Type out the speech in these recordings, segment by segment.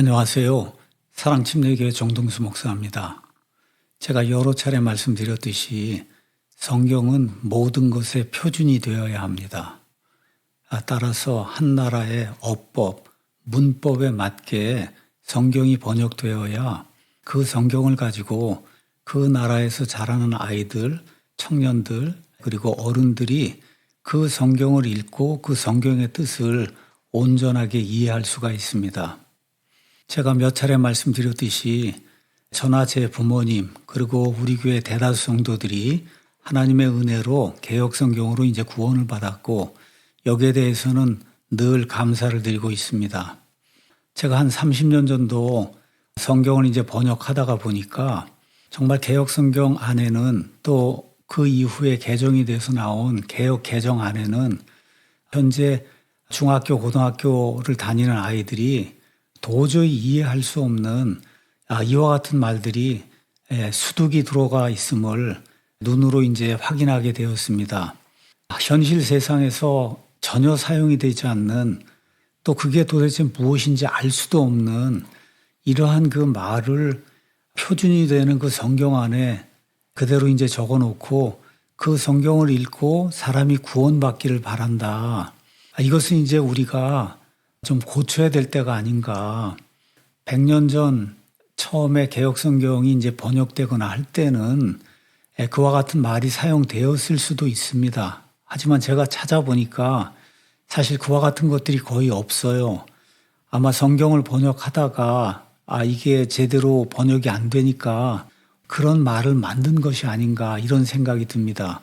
안녕하세요. 사랑침례교회 정동수 목사입니다. 제가 여러 차례 말씀드렸듯이 성경은 모든 것의 표준이 되어야 합니다. 아, 따라서 한 나라의 어법, 문법에 맞게 성경이 번역되어야 그 성경을 가지고 그 나라에서 자라는 아이들, 청년들, 그리고 어른들이 그 성경을 읽고 그 성경의 뜻을 온전하게 이해할 수가 있습니다. 제가 몇 차례 말씀드렸듯이 저나 제 부모님 그리고 우리 교회 대다수 성도들이 하나님의 은혜로 개혁 성경으로 이제 구원을 받았고 여기에 대해서는 늘 감사를 드리고 있습니다. 제가 한 30년 전도 성경을 이제 번역하다가 보니까 정말 개혁 성경 안에는 또 그 이후에 개정이 돼서 나온 개혁 개정 안에는 현재 중학교, 고등학교를 다니는 아이들이 도저히 이해할 수 없는 아, 이와 같은 말들이 예, 수둑이 들어가 있음을 눈으로 이제 확인하게 되었습니다. 현실 세상에서 전혀 사용이 되지 않는 또 그게 도대체 무엇인지 알 수도 없는 이러한 그 말을 표준이 되는 그 성경 안에 그대로 이제 적어 놓고 그 성경을 읽고 사람이 구원받기를 바란다. 아, 이것은 이제 우리가 좀 고쳐야 될 때가 아닌가. 100년 전 처음에 개혁 성경이 이제 번역되거나 할 때는 예, 그와 같은 말이 사용되었을 수도 있습니다. 하지만 제가 찾아보니까 사실 그와 같은 것들이 거의 없어요. 아마 성경을 번역하다가 아, 이게 제대로 번역이 안 되니까 그런 말을 만든 것이 아닌가 이런 생각이 듭니다.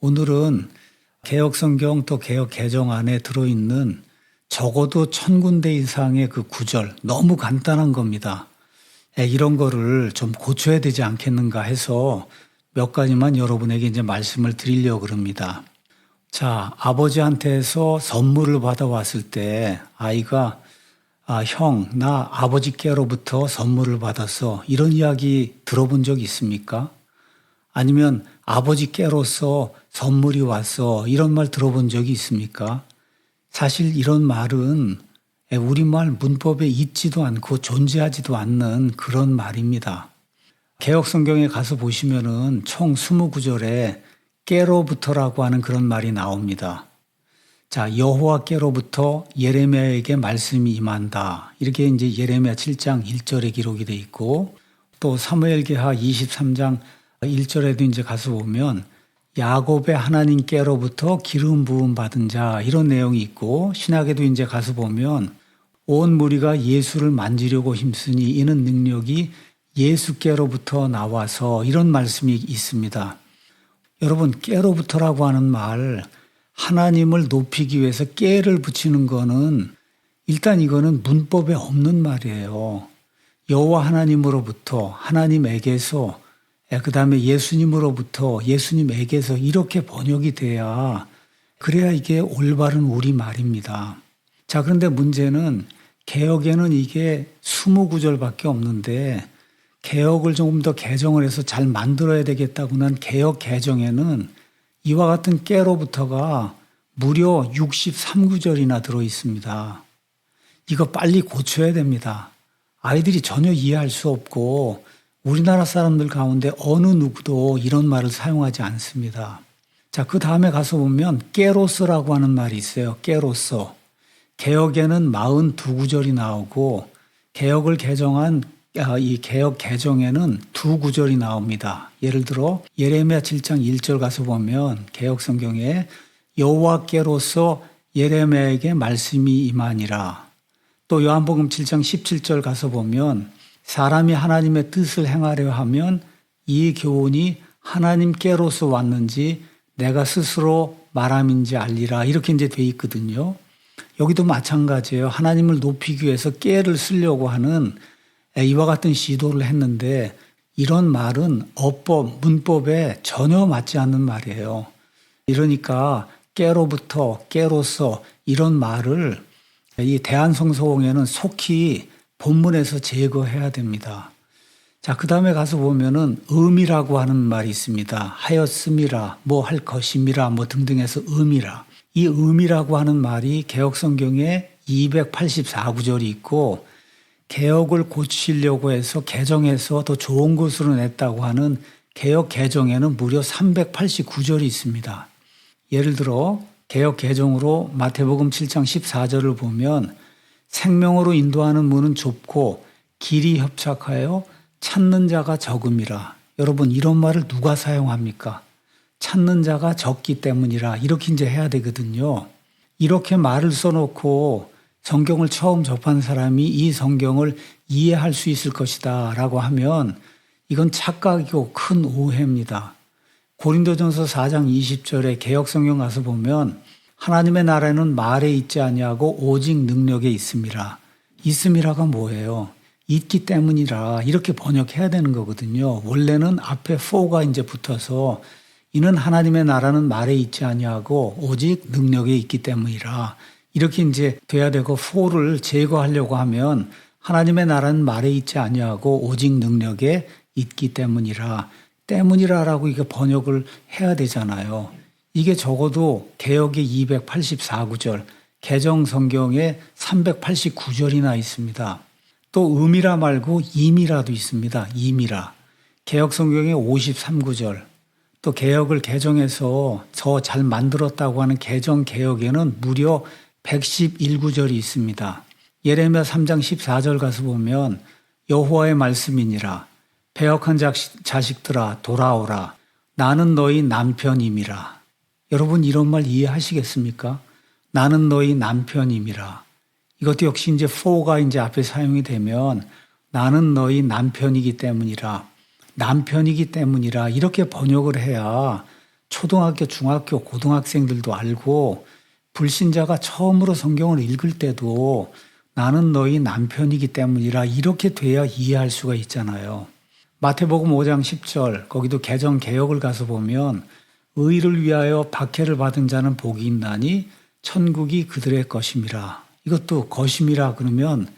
오늘은 개혁 성경 또 개혁 개정 안에 들어있는 적어도 천 군데 이상의 그 구절 너무 간단한 겁니다. 에, 이런 거를 좀 고쳐야 되지 않겠는가 해서 몇 가지만 여러분에게 이제 말씀을 드리려고 그럽니다. 자, 아버지한테서 선물을 받아왔을 때 아이가 아, 형, 나 아버지께로부터 선물을 받았어. 이런 이야기 들어본 적 있습니까? 아니면 아버지께로서 선물이 왔어. 이런 말 들어본 적이 있습니까? 사실 이런 말은 우리말 문법에 있지도 않고 존재하지도 않는 그런 말입니다. 개혁 성경에 가서 보시면은 총 20구절에 깨로부터라고 하는 그런 말이 나옵니다. 자, 여호와께로부터 예레미야에게 말씀이 임한다. 이렇게 이제 예레미야 7장 1절에 기록이 돼 있고 또 사무엘기하 23장 1절에도 이제 가서 보면 야곱의 하나님께로부터 기름 부음 받은 자 이런 내용이 있고 신학에도 이제 가서 보면 온 무리가 예수를 만지려고 힘쓰니 이는 능력이 예수께로부터 나와서 이런 말씀이 있습니다. 여러분 깨로부터라고 하는 말 하나님을 높이기 위해서 깨를 붙이는 거는 일단 이거는 문법에 없는 말이에요. 여호와 하나님으로부터 하나님에게서 그 다음에 예수님으로부터 예수님에게서 이렇게 번역이 돼야 그래야 이게 올바른 우리 말입니다. 자 그런데 문제는 개혁에는 이게 20구절밖에 없는데 개혁을 조금 더 개정을 해서 잘 만들어야 되겠다고는 개혁 개정에는 이와 같은 깨로부터가 무려 63구절이나 들어 있습니다. 이거 빨리 고쳐야 됩니다. 아이들이 전혀 이해할 수 없고 우리나라 사람들 가운데 어느 누구도 이런 말을 사용하지 않습니다. 자, 그 다음에 가서 보면 깨로스라고 하는 말이 있어요. 깨로스. 개혁에는 42구절이 나오고 개혁을 개정한 아, 이 개혁 개정에는 두 구절이 나옵니다. 예를 들어 예레미야 7장 1절 가서 보면 개혁 성경에 여호와께로서 예레미야에게 말씀이 임하니라. 또 요한복음 7장 17절 가서 보면 사람이 하나님의 뜻을 행하려 하면 이 교훈이 하나님께로서 왔는지 내가 스스로 말함인지 알리라. 이렇게 이제 돼 있거든요. 여기도 마찬가지예요. 하나님을 높이기 위해서 깨를 쓰려고 하는 이와 같은 시도를 했는데 이런 말은 어법, 문법에 전혀 맞지 않는 말이에요. 이러니까 깨로부터 깨로서 이런 말을 이 대한성서공에는 속히 본문에서 제거해야 됩니다. 자, 그 다음에 가서 보면은 음이라고 하는 말이 있습니다. 하였음이라, 뭐 할 것임이라, 뭐 등등해서 음이라. 이 음이라고 하는 말이 개혁성경에 284구절이 있고 개혁을 고치려고 해서 개정해서 더 좋은 것으로 냈다고 하는 개혁 개정에는 무려 389절이 있습니다. 예를 들어 개혁 개정으로 마태복음 7장 14절을 보면 생명으로 인도하는 문은 좁고 길이 협착하여 찾는 자가 적음이라. 여러분 이런 말을 누가 사용합니까? 찾는 자가 적기 때문이라 이렇게 이제 해야 되거든요. 이렇게 말을 써놓고 성경을 처음 접한 사람이 이 성경을 이해할 수 있을 것이다 라고 하면 이건 착각이고 큰 오해입니다. 고린도전서 4장 20절에 개혁성경 가서 보면 하나님의 나라는 말에 있지 아니하고 오직 능력에 있음이라. 있음이라가 뭐예요? 있기 때문이라 이렇게 번역해야 되는 거거든요. 원래는 앞에 for가 이제 붙어서 이는 하나님의 나라는 말에 있지 아니하고 오직 능력에 있기 때문이라 이렇게 이제 돼야 되고 for를 제거하려고 하면 하나님의 나라는 말에 있지 아니하고 오직 능력에 있기 때문이라 때문이라라고 이게 번역을 해야 되잖아요. 이게 적어도 개혁의 284구절, 개정 성경에 389절이나 있습니다. 또 음이라 말고 임이라도 있습니다. 임이라. 개혁 성경에 53구절, 또 개혁을 개정해서 더잘 만들었다고 하는 개정 개혁에는 무려 111구절이 있습니다. 예레미야 3장 14절 가서 보면 여호와의 말씀이니라 배역한 자식들아 돌아오라 나는 너희 남편임이라 여러분 이런 말 이해하시겠습니까? 나는 너희 남편임이라 이것도 역시 이제 for가 이제 앞에 사용이 되면 나는 너희 남편이기 때문이라 남편이기 때문이라 이렇게 번역을 해야 초등학교, 중학교, 고등학생들도 알고 불신자가 처음으로 성경을 읽을 때도 나는 너희 남편이기 때문이라 이렇게 돼야 이해할 수가 있잖아요. 마태복음 5장 10절 거기도 개정 개혁을 가서 보면 의를 위하여 박해를 받은 자는 복이 있나니 천국이 그들의 것임이라. 이것도 것임이라 그러면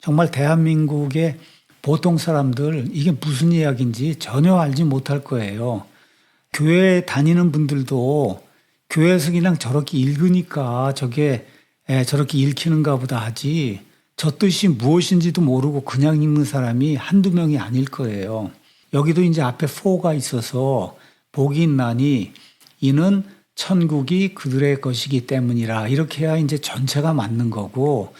정말 대한민국의 보통 사람들 이게 무슨 이야기인지 전혀 알지 못할 거예요. 교회 다니는 분들도 교회에서 그냥 저렇게 읽으니까 저게 에, 저렇게 읽히는가 보다 하지 저 뜻이 무엇인지도 모르고 그냥 읽는 사람이 한두 명이 아닐 거예요. 여기도 이제 앞에 for가 있어서 복이 있나니 이는 천국이 그들의 것이기 때문이라. 이렇게 해야 이제 전체가 맞는 거고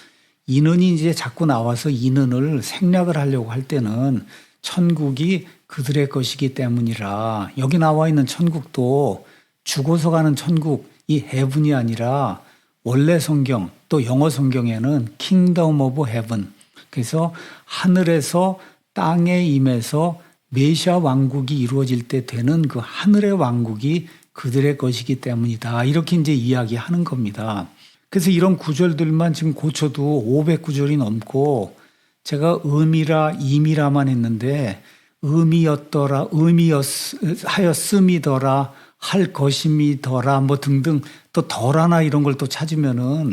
이는이 이제 자꾸 나와서 이는을 생략을 하려고 할 때는 천국이 그들의 것이기 때문이라. 여기 나와 있는 천국도 죽어서 가는 천국 이 해분이 아니라 원래 성경 또 영어 성경에는 킹덤 오브 헤븐 그래서 하늘에서 땅에 임해서 메시아 왕국이 이루어질 때 되는 그 하늘의 왕국이 그들의 것이기 때문이다. 이렇게 이제 이야기하는 겁니다. 그래서 이런 구절들만 지금 고쳐도 500구절이 넘고 제가 의미라 임이라만 했는데 의미였더라 의미하였음이더라 할 것임이더라 뭐 등등 또 덜하나 이런 걸 또 찾으면은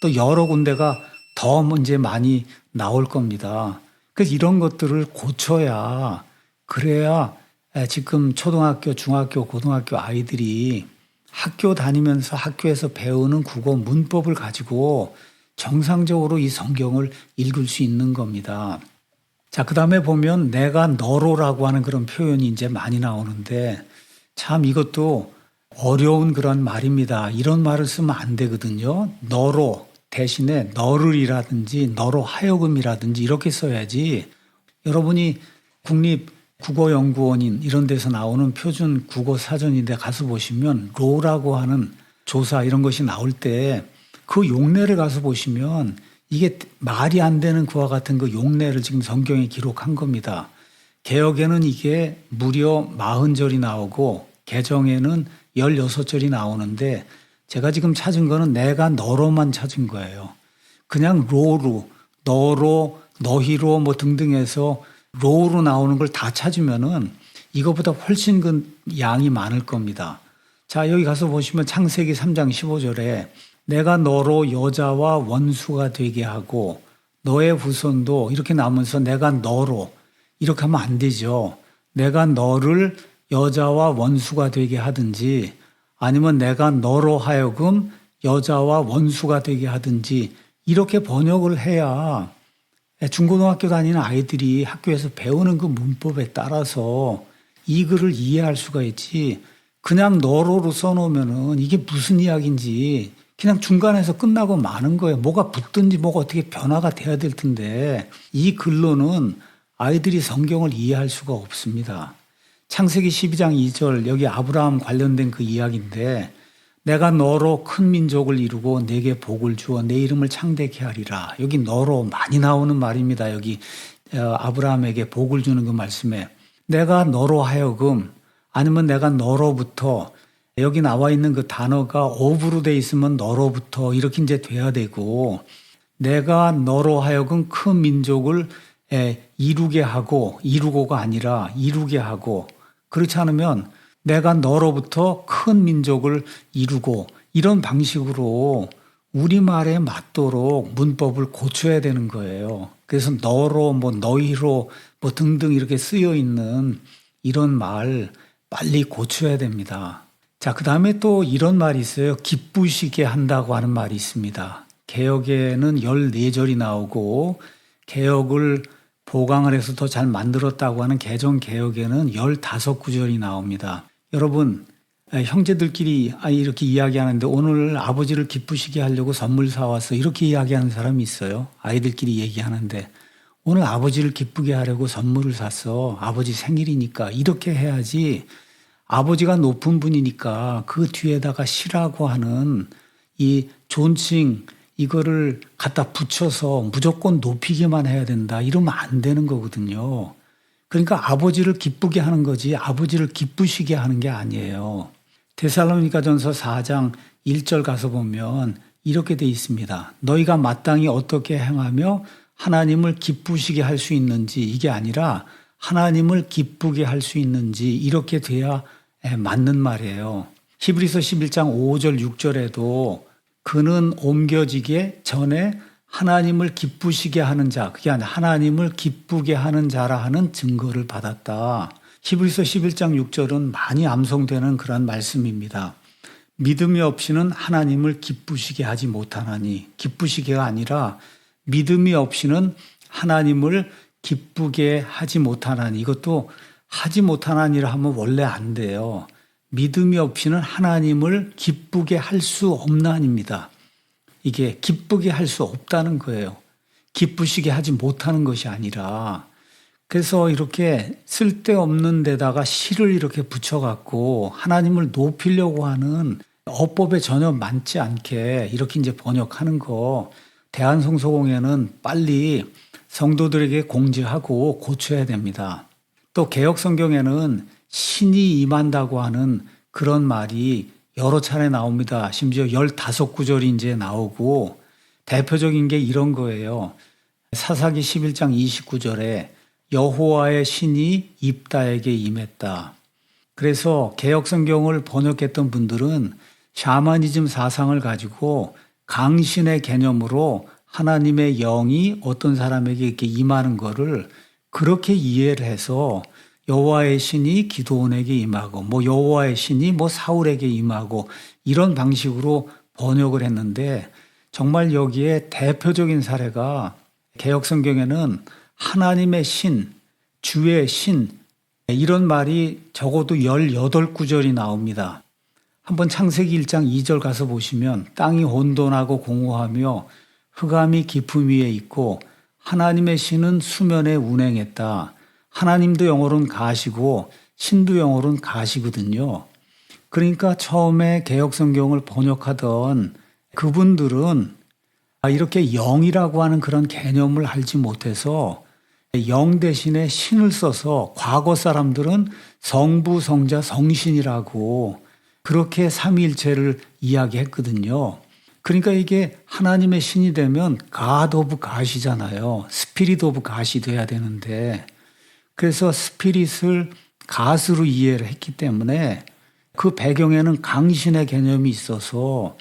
또 여러 군데가 더 문제 많이 나올 겁니다. 그래서 이런 것들을 고쳐야 그래야 지금 초등학교, 중학교, 고등학교 아이들이 학교 다니면서 학교에서 배우는 국어 문법을 가지고 정상적으로 이 성경을 읽을 수 있는 겁니다. 자, 그 다음에 보면 내가 너로라고 하는 그런 표현이 이제 많이 나오는데 참 이것도 어려운 그런 말입니다. 이런 말을 쓰면 안 되거든요. 너로 대신에 너를이라든지 너로 하여금이라든지 이렇게 써야지 여러분이 국립 국어연구원인 이런 데서 나오는 표준 국어 사전인데 가서 보시면 로라고 하는 조사 이런 것이 나올 때 그 용례를 가서 보시면 이게 말이 안 되는 그와 같은 그 용례를 지금 성경에 기록한 겁니다. 개혁에는 이게 무려 40절이 나오고 개정에는 16절이 나오는데 제가 지금 찾은 거는 내가 너로만 찾은 거예요. 그냥 로로, 너로, 너희로 뭐 등등 해서 로로 나오는 걸 다 찾으면은 이거보다 훨씬 그 양이 많을 겁니다. 자, 여기 가서 보시면 창세기 3장 15절에 내가 너로 여자와 원수가 되게 하고 너의 후손도 이렇게 나오면서 내가 너로 이렇게 하면 안 되죠. 내가 너를 여자와 원수가 되게 하든지 아니면 내가 너로 하여금 여자와 원수가 되게 하든지 이렇게 번역을 해야 중고등학교 다니는 아이들이 학교에서 배우는 그 문법에 따라서 이 글을 이해할 수가 있지 그냥 너로로 써놓으면은 이게 무슨 이야기인지 그냥 중간에서 끝나고 마는 거예요. 뭐가 붙든지 뭐가 어떻게 변화가 돼야 될 텐데 이 글로는 아이들이 성경을 이해할 수가 없습니다. 창세기 12장 2절 여기 아브라함 관련된 그 이야기인데 내가 너로 큰 민족을 이루고 내게 복을 주어 내 이름을 창대케 하리라. 여기 너로 많이 나오는 말입니다. 여기 어, 아브라함에게 복을 주는 그 말씀에 내가 너로 하여금 아니면 내가 너로부터 여기 나와 있는 그 단어가 of로 돼 있으면 너로부터 이렇게 이제 돼야 되고 내가 너로 하여금 큰 민족을 에, 이루게 하고 이루고가 아니라 이루게 하고 그렇지 않으면 내가 너로부터 큰 민족을 이루고 이런 방식으로 우리말에 맞도록 문법을 고쳐야 되는 거예요. 그래서 너로 뭐 너희로 뭐 등등 이렇게 쓰여 있는 이런 말 빨리 고쳐야 됩니다. 자, 그 다음에 또 이런 말이 있어요. 기쁘시게 한다고 하는 말이 있습니다. 개혁에는 14절이 나오고 개혁을 보강을 해서 더 잘 만들었다고 하는 개정 개혁에는 15구절이 나옵니다. 여러분, 형제들끼리 아, 이렇게 이야기하는데 오늘 아버지를 기쁘시게 하려고 선물 사왔어. 이렇게 이야기하는 사람이 있어요. 아이들끼리 얘기하는데 오늘 아버지를 기쁘게 하려고 선물을 샀어. 아버지 생일이니까 이렇게 해야지. 아버지가 높은 분이니까 그 뒤에다가 시라고 하는 이 존칭 이거를 갖다 붙여서 무조건 높이기만 해야 된다. 이러면 안 되는 거거든요. 그러니까 아버지를 기쁘게 하는 거지 아버지를 기쁘시게 하는 게 아니에요. 데살로니가 전서 4장 1절 가서 보면 이렇게 돼 있습니다. 너희가 마땅히 어떻게 행하며 하나님을 기쁘시게 할 수 있는지 이게 아니라 하나님을 기쁘게 할 수 있는지 이렇게 돼야 맞는 말이에요. 히브리서 11장 5절 6절에도 그는 옮겨지기 전에 하나님을 기쁘시게 하는 자, 그게 아니라 하나님을 기쁘게 하는 자라 하는 증거를 받았다. 히브리서 11장 6절은 많이 암송되는 그런 말씀입니다. 믿음이 없이는 하나님을 기쁘시게 하지 못하나니 기쁘시게가 아니라 믿음이 없이는 하나님을 기쁘게 하지 못하나니 이것도 하지 못하나니라 하면 원래 안 돼요. 믿음이 없이는 하나님을 기쁘게 할 수 없나입니다. 이게 기쁘게 할 수 없다는 거예요. 기쁘시게 하지 못하는 것이 아니라 그래서 이렇게 쓸데없는 데다가 시를 이렇게 붙여갖고 하나님을 높이려고 하는 어법에 전혀 맞지 않게 이렇게 이제 번역하는 거 대한성소공회는 빨리 성도들에게 공지하고 고쳐야 됩니다. 또 개혁 성경에는 신이 임한다고 하는 그런 말이 여러 차례 나옵니다. 심지어 15구절이 이제 나오고 대표적인 게 이런 거예요. 사사기 11장 29절에 여호와의 신이 입다에게 임했다. 그래서 개혁 성경을 번역했던 분들은 샤머니즘 사상을 가지고 강신의 개념으로 하나님의 영이 어떤 사람에게 이렇게 임하는 거를 그렇게 이해를 해서 여호와의 신이 기도원에게 임하고 뭐 여호와의 신이 뭐 사울에게 임하고 이런 방식으로 번역을 했는데 정말 여기에 대표적인 사례가 개혁 성경에는 하나님의 신, 주의 신 이런 말이 적어도 18구절이 나옵니다. 한번 창세기 1장 2절 가서 보시면 땅이 혼돈하고 공허하며 흑암이 깊음 위에 있고 하나님의 신은 수면에 운행했다. 하나님도 영어로는 가시고 신도 영어로는 가시거든요. 그러니까 처음에 개혁 성경을 번역하던 그분들은 이렇게 영이라고 하는 그런 개념을 알지 못해서 영 대신에 신을 써서 과거 사람들은 성부, 성자, 성신이라고 그렇게 삼위일체를 이야기했거든요. 그러니까 이게 하나님의 신이 되면 God of God이잖아요. Spirit of God이 돼야 되는데 그래서 스피릿을 가스로 이해를 했기 때문에 그 배경에는 강신의 개념이 있어서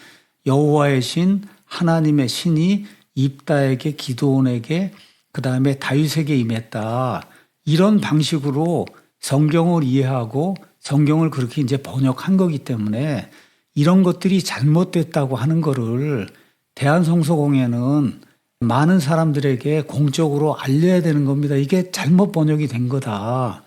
여호와의 신, 하나님의 신이 입다에게 기도원에게 그 다음에 다윗에게 임했다. 이런 방식으로 성경을 이해하고 성경을 그렇게 이제 번역한 거기 때문에 이런 것들이 잘못됐다고 하는 거를 대한성서공회는 많은 사람들에게 공적으로 알려야 되는 겁니다. 이게 잘못 번역이 된 거다.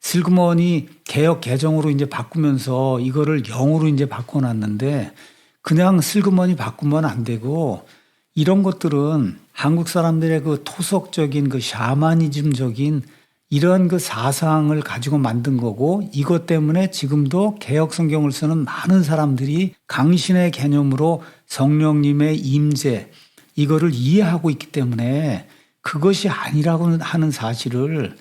슬그머니 개혁 개정으로 이제 바꾸면서 이거를 영으로 이제 바꿔놨는데 그냥 슬그머니 바꾸면 안 되고 이런 것들은 한국 사람들의 그 토속적인 그 샤머니즘적인 이런 그 사상을 가지고 만든 거고 이것 때문에 지금도 개혁 성경을 쓰는 많은 사람들이 강신의 개념으로 성령님의 임재 이거를 이해하고 있기 때문에 그것이 아니라고 하는 사실을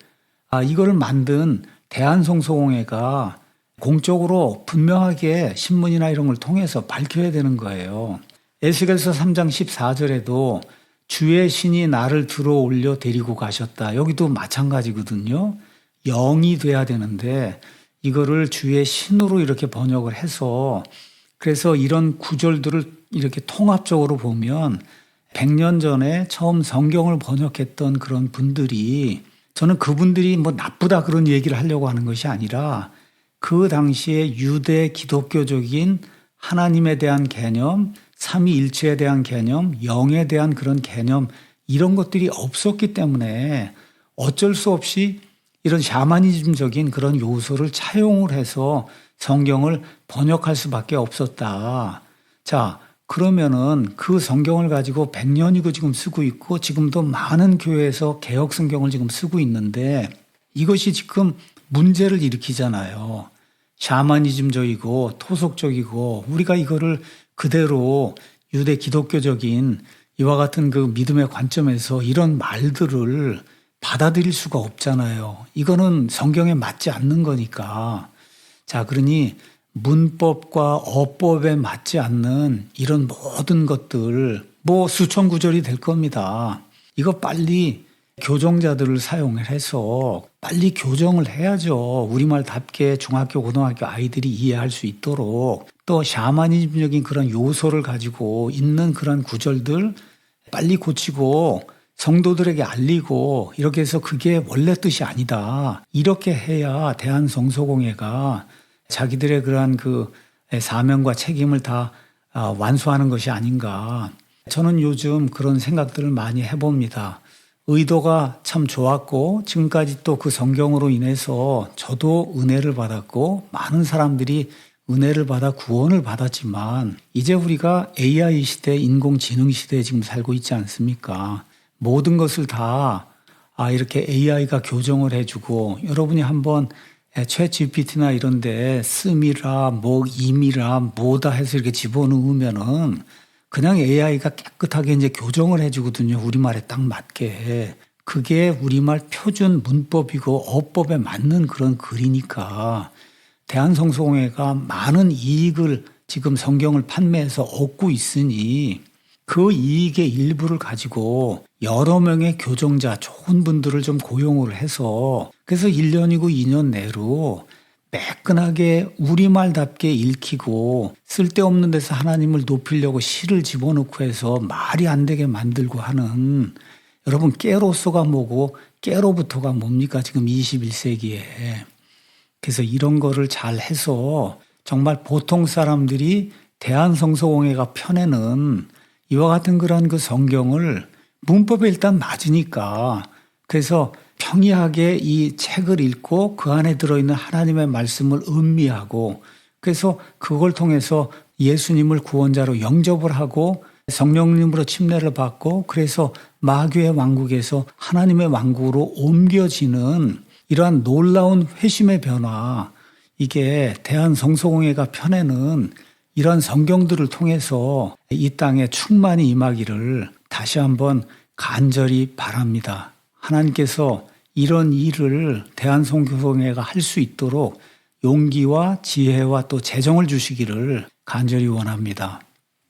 아 이거를 만든 대한성소공회가 공적으로 분명하게 신문이나 이런 걸 통해서 밝혀야 되는 거예요. 에스겔서 3장 14절에도 주의 신이 나를 들어 올려 데리고 가셨다. 여기도 마찬가지거든요. 영이 돼야 되는데 이거를 주의 신으로 이렇게 번역을 해서 그래서 이런 구절들을 이렇게 통합적으로 보면 100년 전에 처음 성경을 번역했던 그런 분들이 저는 그분들이 뭐 나쁘다 그런 얘기를 하려고 하는 것이 아니라 그 당시에 유대 기독교적인 하나님에 대한 개념, 삼위일체에 대한 개념, 영에 대한 그런 개념 이런 것들이 없었기 때문에 어쩔 수 없이 이런 샤머니즘적인 그런 요소를 차용을 해서 성경을 번역할 수밖에 없었다. 자, 그러면은 그 성경을 가지고 100년이고 지금 쓰고 있고 지금도 많은 교회에서 개혁 성경을 지금 쓰고 있는데 이것이 지금 문제를 일으키잖아요. 샤머니즘적이고 토속적이고 우리가 이거를 그대로 유대 기독교적인 이와 같은 그 믿음의 관점에서 이런 말들을 받아들일 수가 없잖아요. 이거는 성경에 맞지 않는 거니까. 자, 그러니 문법과 어법에 맞지 않는 이런 모든 것들 뭐 수천 구절이 될 겁니다. 이거 빨리 교정자들을 사용을 해서 빨리 교정을 해야죠. 우리말답게 중학교, 고등학교 아이들이 이해할 수 있도록 또 샤머니즘적인 그런 요소를 가지고 있는 그런 구절들 빨리 고치고 성도들에게 알리고 이렇게 해서 그게 원래 뜻이 아니다. 이렇게 해야 대한성소공회가 자기들의 그러한 그 사명과 책임을 다 아, 완수하는 것이 아닌가. 저는 요즘 그런 생각들을 많이 해봅니다. 의도가 참 좋았고 지금까지 또 그 성경으로 인해서 저도 은혜를 받았고 많은 사람들이 은혜를 받아 구원을 받았지만 이제 우리가 AI 시대, 인공지능 시대에 지금 살고 있지 않습니까? 모든 것을 다 아, 이렇게 AI가 교정을 해주고 여러분이 한번 최 GPT나 이런데 씀이라 뭐 임이라 뭐다 해서 이렇게 집어넣으면은 그냥 AI가 깨끗하게 이제 교정을 해주거든요. 우리말에 딱 맞게. 그게 우리말 표준 문법이고 어법에 맞는 그런 글이니까 대한성소공회가 많은 이익을 지금 성경을 판매해서 얻고 있으니 그 이익의 일부를 가지고 여러 명의 교정자, 좋은 분들을 좀 고용을 해서 그래서 1년이고 2년 내로 매끈하게 우리말답게 읽히고 쓸데없는 데서 하나님을 높이려고 시를 집어넣고 해서 말이 안 되게 만들고 하는 여러분 깨로서가 뭐고 깨로부터가 뭡니까? 지금 21세기에. 그래서 이런 거를 잘 해서 정말 보통 사람들이 대한성서공회가 펴내는 이와 같은 그런 그 성경을 문법에 일단 맞으니까 그래서 평이하게 이 책을 읽고 그 안에 들어있는 하나님의 말씀을 음미하고 그래서 그걸 통해서 예수님을 구원자로 영접을 하고 성령님으로 침례를 받고 그래서 마귀의 왕국에서 하나님의 왕국으로 옮겨지는 이러한 놀라운 회심의 변화 이게 대한성소공회가 펴내는 이런 성경들을 통해서 이 땅에 충만히 임하기를 다시 한번 간절히 바랍니다. 하나님께서 이런 일을 대한성교회가 할 수 있도록 용기와 지혜와 또 재정을 주시기를 간절히 원합니다.